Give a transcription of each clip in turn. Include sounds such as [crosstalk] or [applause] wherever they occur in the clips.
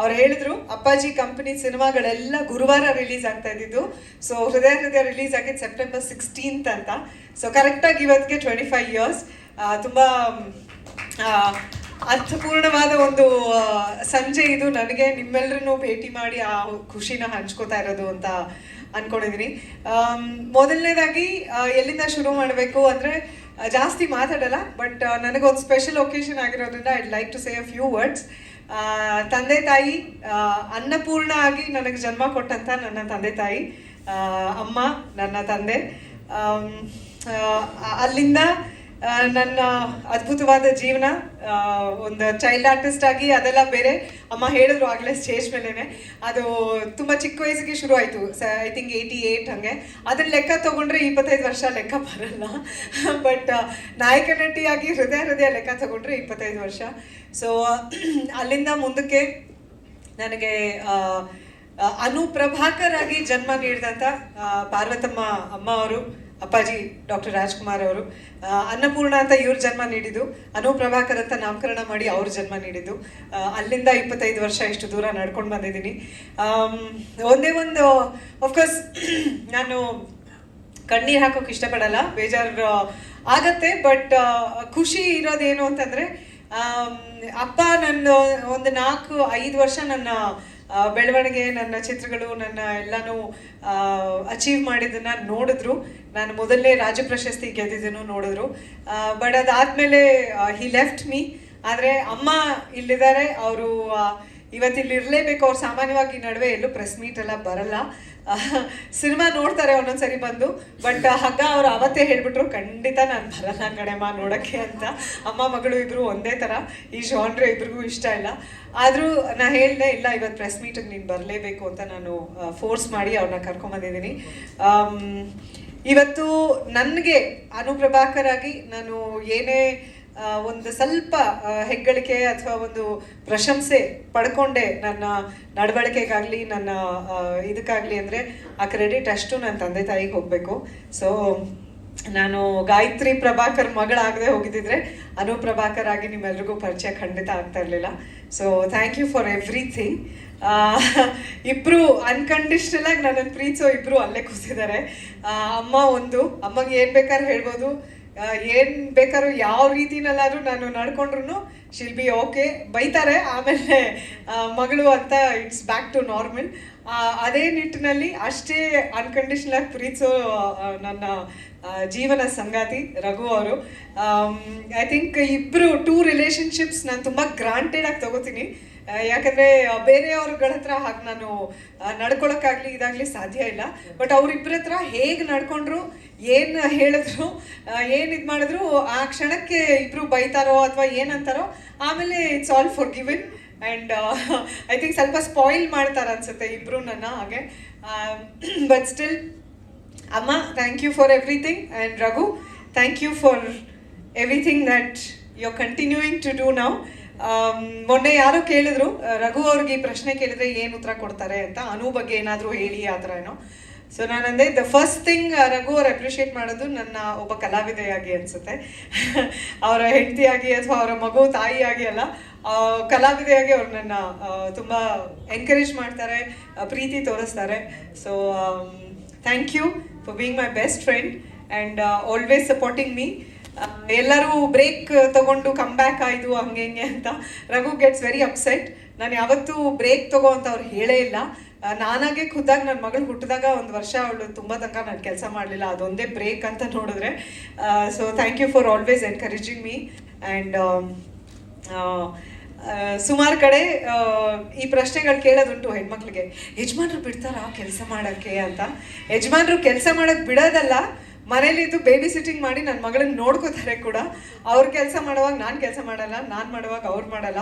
ಅವ್ರು ಹೇಳಿದ್ರು, ಅಪ್ಪಾಜಿ ಕಂಪನಿ ಸಿನಿಮಾಗಳೆಲ್ಲ ಗುರುವಾರ ರಿಲೀಸ್ ಆಗ್ತಾ ಇದ್ದಿದ್ದು. ಸೊ ಹೃದಯ ಹೃದಯ ರಿಲೀಸ್ ಆಗಿದ್ದು ಸೆಪ್ಟೆಂಬರ್ ಸಿಕ್ಸ್ಟೀನ್ತ್ ಅಂತ. ಸೊ ಕರೆಕ್ಟಾಗಿ ಇವತ್ತಿಗೆ ಟ್ವೆಂಟಿ ಫೈವ್ ಇಯರ್ಸ್ ತುಂಬ ಅರ್ಥಪೂರ್ಣವಾದ ಒಂದು ಸಂಜೆ ಇದು. ನನಗೆ ನಿಮ್ಮೆಲ್ಲರನ್ನು ಭೇಟಿ ಮಾಡಿ ಆ ಖುಷಿನ ಹಂಚ್ಕೋತಾ ಇರೋದು ಅಂತ ಅನ್ಕೊಂಡಿದ್ದೀನಿ ಮೊದಲನೇದಾಗಿ ಎಲ್ಲಿಂದ ಶುರು ಮಾಡಬೇಕು ಅಂದರೆ, ಜಾಸ್ತಿ ಮಾತಾಡಲ್ಲ, ಬಟ್ ನನಗೊಂದು ಸ್ಪೆಷಲ್ ಒಕೇಶನ್ ಆಗಿರೋದ್ರಿಂದ I'd like to say a few words ತಂದೆ ತಾಯಿ ಅನ್ನಪೂರ್ಣ ಆಗಿ ನನಗೆ ಜನ್ಮ ಕೊಟ್ಟಂಥ ನನ್ನ ತಂದೆ ತಾಯಿ ಅಮ್ಮ ನನ್ನ ತಂದೆ. ಅಲ್ಲಿಂದ ನನ್ನ ಅದ್ಭುತವಾದ ಜೀವನ ಒಂದು ಚೈಲ್ಡ್ ಆರ್ಟಿಸ್ಟ್ ಆಗಿ ಅದೆಲ್ಲ ಬೇರೆ ಅಮ್ಮ ಹೇಳಿದ್ರು ಆಗಲೇ ಸ್ಟೇಜ್ ಮೇಲೇ ಅದು ತುಂಬ ಚಿಕ್ಕ ವಯಸ್ಸಿಗೆ ಶುರು ಆಯಿತು. ಐ ಥಿಂಕ್ ಏಯ್ಟಿ ಏಯ್ಟ್ ಹಾಗೆ. ಅದನ್ನ ಲೆಕ್ಕ ತೊಗೊಂಡ್ರೆ ಇಪ್ಪತ್ತೈದು ವರ್ಷ ಲೆಕ್ಕ ಬರಲ್ಲ. ಬಟ್ ನಾಯಕ ನಟಿಯಾಗಿ ಹೃದಯ ಹೃದಯ ಲೆಕ್ಕ ತಗೊಂಡ್ರೆ ಇಪ್ಪತ್ತೈದು ವರ್ಷ. ಸೊ [clears throat] ಅಲ್ಲಿಂದ ಮುಂದಕ್ಕೆ ನನಗೆ ಆ, ಆ, ಅನು ಪ್ರಭಾಕರ್ ಆಗಿ ಜನ್ಮ ನೀಡಿದಂಥ ಪಾರ್ವತಮ್ಮ ಅಮ್ಮ ಅವರು ಅಪ್ಪಾಜಿ, ಡಾಕ್ಟರ್ ರಾಜ್ಕುಮಾರ್ ಅವರು ಅನ್ನಪೂರ್ಣ ಅಂತ ಇವ್ರ ಜನ್ಮ ನೀಡಿದ್ದು, ಅನು ಪ್ರಭಾಕರ್ ಅಂತ ನಾಮಕರಣ ಮಾಡಿ ಅವ್ರ ಜನ್ಮ ನೀಡಿದ್ದು. ಅಲ್ಲಿಂದ ಇಪ್ಪತ್ತೈದು ವರ್ಷ ಇಷ್ಟು ದೂರ ನಡ್ಕೊಂಡು ಬಂದಿದ್ದೀನಿ. ಒಂದೇ ಒಂದು ಆಫ್ಕೋರ್ಸ್ [clears throat] ನಾನು ಕಣ್ಣೀರು ಹಾಕೋಕೆ ಇಷ್ಟಪಡಲ್ಲ, ಬೇಜಾರು ಆಗತ್ತೆ ಬಟ್ ಖುಷಿ ಇರೋದೇನು ಅಂತಂದರೆ ಅಪ್ಪ ನನ್ನ ಒಂದು ನಾಲ್ಕು, ಐದು ವರ್ಷ ನನ್ನ ಬೆಳವಣಿಗೆ, ನನ್ನ ಚಿತ್ರಗಳು, ನನ್ನ ಎಲ್ಲನೂ ಅಚೀವ್ ಮಾಡಿದ್ದನ್ನು ನೋಡಿದ್ರು. ನಾನು ಮೊದಲನೇ ರಾಜ್ಯ ಪ್ರಶಸ್ತಿ ಗೆದ್ದಿದ್ದನ್ನು ನೋಡಿದ್ರು. ಬಟ್ ಅದಾದಮೇಲೆ ಹಿ ಲೆಫ್ಟ್ ಮೀ ಆದರೆ ಅಮ್ಮ ಇಲ್ಲಿದ್ದಾರೆ. ಅವರು ಇವತ್ತಿಲ್ಲಿ ಇರಲೇಬೇಕು. ಅವ್ರು ಸಾಮಾನ್ಯವಾಗಿ ನಡುವೆ ಎಲ್ಲೂ ಪ್ರೆಸ್ ಮೀಟ್ ಎಲ್ಲ ಬರಲ್ಲ. [laughs] ಸಿನಿಮಾ ನೋಡ್ತಾರೆ ಒಂದೊಂದ್ಸರಿ ಬಂದು ಬಟ್ ಹಗ್ಗ ಅವ್ರು ಅವತ್ತೇ ಹೇಳ್ಬಿಟ್ರು, ಖಂಡಿತ ನಾನು ಬರಲ್ಲ ಕಣೆಮ್ಮ ನೋಡೋಕ್ಕೆ ಅಂತ. ಅಮ್ಮ ಮಗಳು ಇಬ್ರು ಒಂದೇ ಥರ ಈ ಜಾನ್ರೆ ಇಬ್ರಿಗೂ ಇಷ್ಟ ಇಲ್ಲ. ಆದರೂ ನಾ ಹೇಳಿದೆ, ಇಲ್ಲ ಇವತ್ತು ಪ್ರೆಸ್ ಮೀಟಿಗೆ ನೀನು ಬರಲೇಬೇಕು ಅಂತ ನಾನು ಫೋರ್ಸ್ ಮಾಡಿ ಅವ್ರನ್ನ ಕರ್ಕೊಂಬಂದಿದ್ದೀನಿ. ಇವತ್ತು ನನಗೆ ಅನುಪ್ರಭಾಕರ್ ಆಗಿ ನಾನು ಏನೇ ಒಂದು ಸ್ವಲ್ಪ ಹೆಗ್ಗಳಿಕೆ ಅಥವಾ ಒಂದು ಪ್ರಶಂಸೆ ಪಡ್ಕೊಂಡೆ ನನ್ನ ನಡವಳಿಕೆಗಾಗಲಿ, ನನ್ನ ಇದಕ್ಕಾಗಲಿ ಅಂದರೆ ಆ ಕ್ರೆಡಿಟ್ ಅಷ್ಟು ನನ್ನ ತಂದೆ ತಾಯಿಗೆ ಹೋಗಬೇಕು. ಸೊ ನಾನು ಗಾಯತ್ರಿ ಪ್ರಭಾಕರ್ ಮಗಳಾಗದೆ ಹೋಗಿದ್ದಿದ್ರೆ ಅನು ಪ್ರಭಾಕರ್ ಆಗಿ ನಿಮ್ಮೆಲ್ರಿಗೂ ಪರಿಚಯ ಖಂಡಿತ ಆಗ್ತಾ ಇರಲಿಲ್ಲ. So thank you for everything ಇಬ್ರು ಅನ್ಕಂಡೀಷನಲ್ ಆಗಿ ನನ್ನನ್ನು ಪ್ರೀತಿಸೋ ಇಬ್ರು ಅಲ್ಲೇ ಕೂತಿದ್ದಾರೆ. ಅಮ್ಮ ಒಂದು, ಅಮ್ಮಗೆ ಏನು ಬೇಕಾದ್ರೆ ಹೇಳ್ಬೋದು. ಏನ್ ಬೇಕಾದ್ರೂ ಯಾವ ರೀತಿನಲ್ಲಾದ್ರೂ ನಾನು ನಡ್ಕೊಂಡ್ರು ಶಿಲ್ ಬಿ ಓಕೆ ಬೈತಾರೆ, ಆಮೇಲೆ ಮಗಳು ಅಂತ ಇಟ್ಸ್ ಬ್ಯಾಕ್ ಟು ನಾರ್ಮಲ್ ಅದೇ ನಿಟ್ಟಿನಲ್ಲಿ ಅಷ್ಟೇ ಅನ್ಕಂಡೀಷನಲ್ ಆಗಿ ಪ್ರೀತಿಸೋ ನನ್ನ ಜೀವನ ಸಂಗಾತಿ ರಘು ಅವರು. ಐ ಥಿಂಕ್ ಇಬ್ಬರು ಟೂ ರಿಲೇಶನ್ಶಿಪ್ಸ್ ನಾನು ತುಂಬ ಗ್ರಾಂಟೆಡ್ ಆಗಿ ತಗೋತೀನಿ. ಯಾಕಂದ್ರೆ ಬೇರೆ ಬೇರೆಯವ್ರಗಳ ಹತ್ರ ಹಾಗೆ ನಾನು ನಡ್ಕೊಳಕ್ಕಾಗ್ಲಿ ಇದಾಗ್ಲಿ ಸಾಧ್ಯ ಇಲ್ಲ. ಬಟ್ ಅವ್ರಿಬ್ರ ಹತ್ರ ಹೇಗೆ ನಡ್ಕೊಂಡ್ರು, ಏನು ಹೇಳಿದ್ರು ಏನು ಇದು ಮಾಡಿದ್ರು, ಆ ಕ್ಷಣಕ್ಕೆ ಇಬ್ರು ಬೈತಾರೋ ಅಥವಾ ಏನಂತಾರೋ, ಆಮೇಲೆ it's all forgiven and I think ಸ್ವಲ್ಪ ಸ್ಪಾಯಿಲ್ ಮಾಡ್ತಾರೆ ಅನ್ಸುತ್ತೆ ಇಬ್ರು ನನ್ನ ಹಾಗೆ. ಬಟ್ ಸ್ಟಿಲ್ ಅಮ್ಮ thank you for everything and Raghu thank you for everything that you are continuing to do ನಾವು ಮೊನ್ನೆ ಯಾರೋ ಕೇಳಿದ್ರು ರಘು ಅವ್ರಿಗೆ ಈ ಪ್ರಶ್ನೆ ಕೇಳಿದ್ರೆ ಏನು ಉತ್ತರ ಕೊಡ್ತಾರೆ ಅಂತ, ಅನು ಬಗ್ಗೆ ಏನಾದರೂ ಹೇಳಿ ಆ ಥರ ಏನೋ. ಸೊ ನಾನಂದೆ ದ ಫಸ್ಟ್ ಥಿಂಗ್ ರಘು ಅವ್ರು ಅಪ್ರಿಷಿಯೇಟ್ ಮಾಡೋದು ನನ್ನ ಒಬ್ಬ ಕಲಾವಿದೆಯಾಗಿ ಅನಿಸುತ್ತೆ. [laughs] ಅವರ ಹೆಂಡತಿಯಾಗಿ ಅಥವಾ ಅವರ ಮಗು, ತಾಯಿಯಾಗಿ ಅಲ್ಲ ಕಲಾವಿದೆಯಾಗಿ ಅವ್ರು ನನ್ನ ತುಂಬ ಎನ್ಕರೇಜ್ ಮಾಡ್ತಾರೆ ಪ್ರೀತಿ ತೋರಿಸ್ತಾರೆ. So thank you for being my best friend and always supporting me ಎಲ್ಲರೂ ಬ್ರೇಕ್ ತಗೊಂಡು ಕಮ್ ಬ್ಯಾಕ್ ಆಯಿತು ಹಂಗೆ ಹಿಂಗೆ ಅಂತ. ರಘು ಗೆಟ್ಸ್ ವೆರಿ ಅಪ್ಸೆಟ್ ನಾನು ಯಾವತ್ತೂ ಬ್ರೇಕ್ ತಗೋ ಅಂತ ಅವ್ರು ಹೇಳೇ ಇಲ್ಲ. ನಾನಾಗೆ ಖುದ್ದಾಗಿ ನನ್ನ ಮಗಳು ಹುಟ್ಟಿದಾಗ ಒಂದು ವರ್ಷ ಅವಳು ತುಂಬ ತನಕ ನಾನು ಕೆಲಸ ಮಾಡಲಿಲ್ಲ. ಅದೊಂದೇ ಬ್ರೇಕ್ ಅಂತ ನೋಡಿದ್ರೆ. So thank you for always encouraging me and ಸುಮಾರು ಕಡೆ ಈ ಪ್ರಶ್ನೆಗಳು ಕೇಳೋದುಂಟು ಹೆಣ್ಮಕ್ಳಿಗೆ. ಯಜಮಾನ್ರು ಬಿಡ್ತಾರಾ ಕೆಲಸ ಮಾಡೋಕ್ಕೆ ಅಂತ? ಯಜಮಾನ್ರು ಕೆಲಸ ಮಾಡೋಕ್ಕೆ ಬಿಡೋದಲ್ಲ. ಮನೇಲಿದ್ದು ಬೇಬಿ ಸಿಟ್ಟಿಂಗ್ ಮಾಡಿ ನನ್ನ ಮಗಳನ್ನ ನೋಡ್ಕೋತಾರೆ ಕೂಡ. ಅವ್ರ ಕೆಲಸ ಮಾಡುವಾಗ ನಾನು ಕೆಲಸ ಮಾಡಲ್ಲ, ನಾನು ಮಾಡುವಾಗ ಅವ್ರು ಮಾಡಲ್ಲ.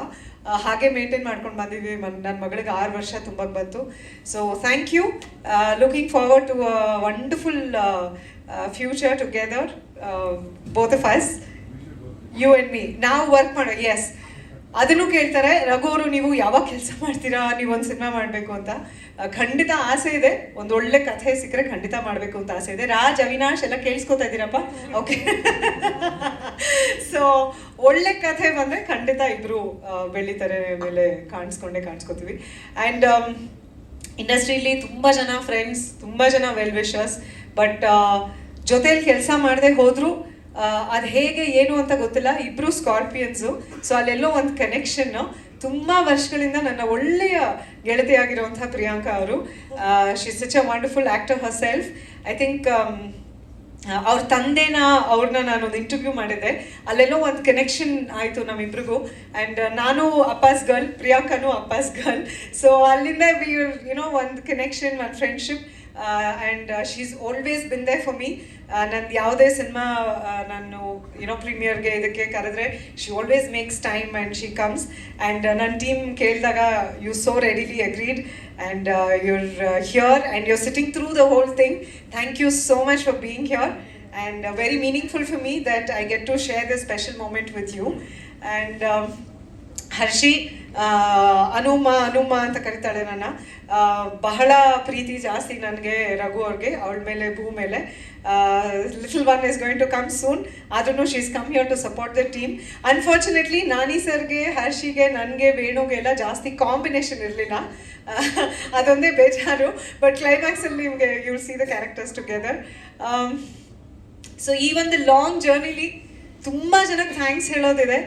ಹಾಗೆ ಮೇಂಟೈನ್ ಮಾಡ್ಕೊಂಡು ಬಂದಿದ್ವಿ ನನ್ನ ಮಗಳಿಗೆ ಆರು ವರ್ಷ ತುಂಬ ಬಂತು. So thank you looking forward to wonderful future together both of us you and me ನಾವು ವರ್ಕ್ ಮಾಡೋ ಎಸ್ ಅದನ್ನು ಕೇಳ್ತಾರೆ, ರಘು ಅವರು, ನೀವು ಯಾವಾಗ ಕೆಲಸ ಮಾಡ್ತೀರಾ? ನೀವು ಒಂದು ಸಿನಿಮಾ ಮಾಡಬೇಕು ಅಂತ. ಖಂಡಿತ ಆಸೆ ಇದೆ. ಒಂದು ಒಳ್ಳೆ ಕಥೆ ಸಿಕ್ಕರೆ ಖಂಡಿತ ಮಾಡಬೇಕು ಅಂತ ಆಸೆ ಇದೆ. ರಾಜ್, ಅವಿನಾಶ್ ಎಲ್ಲ ಕೇಳಿಸ್ಕೊತಾ ಇದ್ದೀರಪ್ಪ? ಓಕೆ ಸೊ [laughs] ಒಳ್ಳೆ ಕಥೆ ಬಂದರೆ ಖಂಡಿತ ಇಬ್ಬರು ಬೆಳಿತಾರೆ ಮೇಲೆ ಕಾಣಿಸ್ಕೊಂಡೆ ಕಾಣಿಸ್ಕೊತೀವಿ. ಆ್ಯಂಡ್ ಇಂಡಸ್ಟ್ರೀಲಿ ತುಂಬ ಜನ ಫ್ರೆಂಡ್ಸ್ ತುಂಬ ಜನ ವೆಲ್ ವಿಶರ್ಸ್ ಬಟ್ ಜೊತೆಯಲ್ಲಿ ಕೆಲಸ ಮಾಡದೆ ಹೋದ್ರು ಅದು ಹೇಗೆ, ಏನು ಅಂತ ಗೊತ್ತಿಲ್ಲ. ಇಬ್ರು ಸ್ಕಾರ್ಪಿಯನ್ಸು. ಸೊ ಅಲ್ಲೆಲ್ಲೋ ಒಂದು ಕನೆಕ್ಷನ್ ತುಂಬಾ ವರ್ಷಗಳಿಂದ ನನ್ನ ಒಳ್ಳೆಯ ಗೆಳತಿಯಾಗಿರುವಂತಹ ಪ್ರಿಯಾಂಕಾ ಅವರು. She such a wonderful actor herself I think ಅವ್ರ ತಂದೆನ ಅವ್ರನ್ನ ನಾನು ಒಂದು ಇಂಟರ್ವ್ಯೂ ಮಾಡಿದ್ದೆ. ಅಲ್ಲೆಲ್ಲೋ ಒಂದು ಕನೆಕ್ಷನ್ ಆಯಿತು ನಮ್ಮಿಬ್ರಿಗೂ. ಆ್ಯಂಡ್ ನಾನು ಅಪ್ಪಾಸ್ ಗರ್ಲ್, ಪ್ರಿಯಾಂಕನು ಅಪ್ಪಾಸ್ ಗರ್ಲ್. ಸೊ ಅಲ್ಲಿಂದ ವಿ ಯುನೋ ಒಂದು ಕನೆಕ್ಷನ್ ಒಂದು friendship And she is always been there for me ನಂದು ಯಾವುದೇ ಸಿನಿಮಾ ನಾನು ಯುನೋ ಪ್ರೀಮಿಯರ್ಗೆ ಇದಕ್ಕೆ ಕರೆದ್ರೆ she always makes time and she comes and ನನ್ನ ಟೀಮ್ ಕೇಳಿದಾಗ you so readily agreed and you're here and you're sitting through the whole thing. Thank you so much for being here and uh, very meaningful for me that I get to share this special moment with you. Harshi ಅನುಮ ಅನುಮ ಅಂತ ಕರಿತಾಳೆ ನನ್ನ. ಬಹಳ ಪ್ರೀತಿ ಜಾಸ್ತಿ ನನಗೆ ರಘು ಅವ್ರಿಗೆ, ಅವಳ ಮೇಲೆ, ಭೂ ಮೇಲೆ. Little one is going to come soon ಆದ್ರೂ she's come here to support the team unfortunately Nani ಸರ್ಗೆ, ಹರ್ಷಿಗೆ, ನನಗೆ, ವೇಣುಗೆ ಎಲ್ಲ ಜಾಸ್ತಿ ಕಾಂಬಿನೇಷನ್ ಇರಲಿಲ್ಲ. ಅದೊಂದೇ ಬೇಜಾರು. ಬಟ್ ಕ್ಲೈಮ್ಯಾಕ್ಸಲ್ಲಿ ನಿಮಗೆ you see the characters together so ಈ ಒಂದು ಲಾಂಗ್ ಜರ್ನಿಲಿ ತುಂಬ ಜನಕ್ಕೆ ಥ್ಯಾಂಕ್ಸ್ ಹೇಳೋದಿದೆ.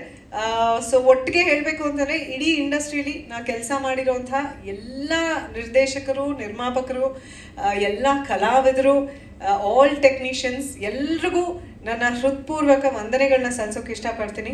ಸೊ ಒಟ್ಟಿಗೆ ಹೇಳಬೇಕು ಅಂತಂದರೆ ಇಡೀ ಇಂಡಸ್ಟ್ರೀಲಿ ನಾ ಕೆಲಸ ಮಾಡಿರೋಂಥ ಎಲ್ಲ ನಿರ್ದೇಶಕರು, ನಿರ್ಮಾಪಕರು ಎಲ್ಲ ಕಲಾವಿದರು ಆಲ್ ಟೆಕ್ನಿಷಿಯನ್ಸ್ ಎಲ್ರಿಗೂ ನನ್ನ ಹೃತ್ಪೂರ್ವಕ ವಂದನೆಗಳನ್ನ ಸಲ್ಲಿಸೋಕೆ ಇಷ್ಟಪಡ್ತೀನಿ.